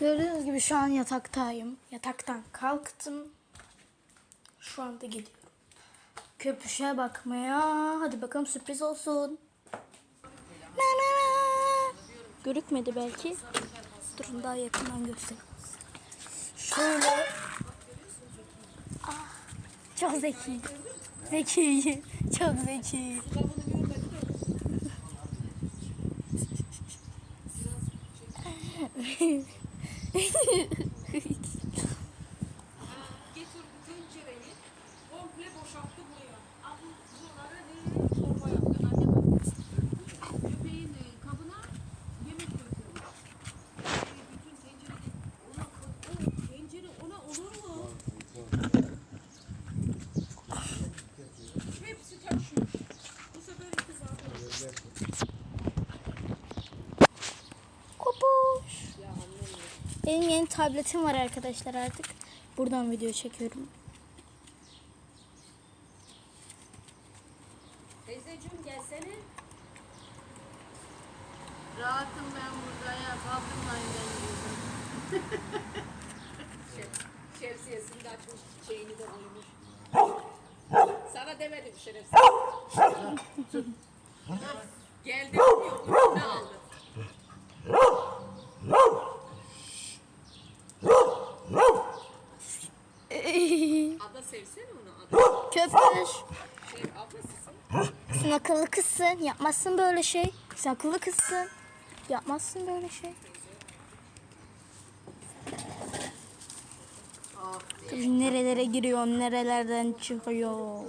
Gördüğünüz gibi şu an yataktayım. Yataktan kalktım. Şu anda gidiyorum. Köpüşe bakmaya. Hadi bakalım sürpriz olsun. Görükmedi belki. Durun daha yakından göstereyim. Şöyle. Ah, çok zeki. Zeki. Çok zeki. Getirdi Kopuş. Benim yeni tabletim var arkadaşlar artık. Buradan video çekiyorum. Teyzeciğim gelsene. Rahatım ben burada ya. Kaldırmayın beni. Şemsiyesini de açmış, şeyini de uyumuş. Sana demedim şerefsiz. Geldi diyor, ne aldı? Ada sevsene onu, ada. Köpüş. Şey, ablasısın. Sen akıllı kızsın. Yapmazsın böyle şey. Sen akıllı kızsın. Yapmazsın böyle şey. Dur, nerelere giriyor, nerelerden çıkıyor.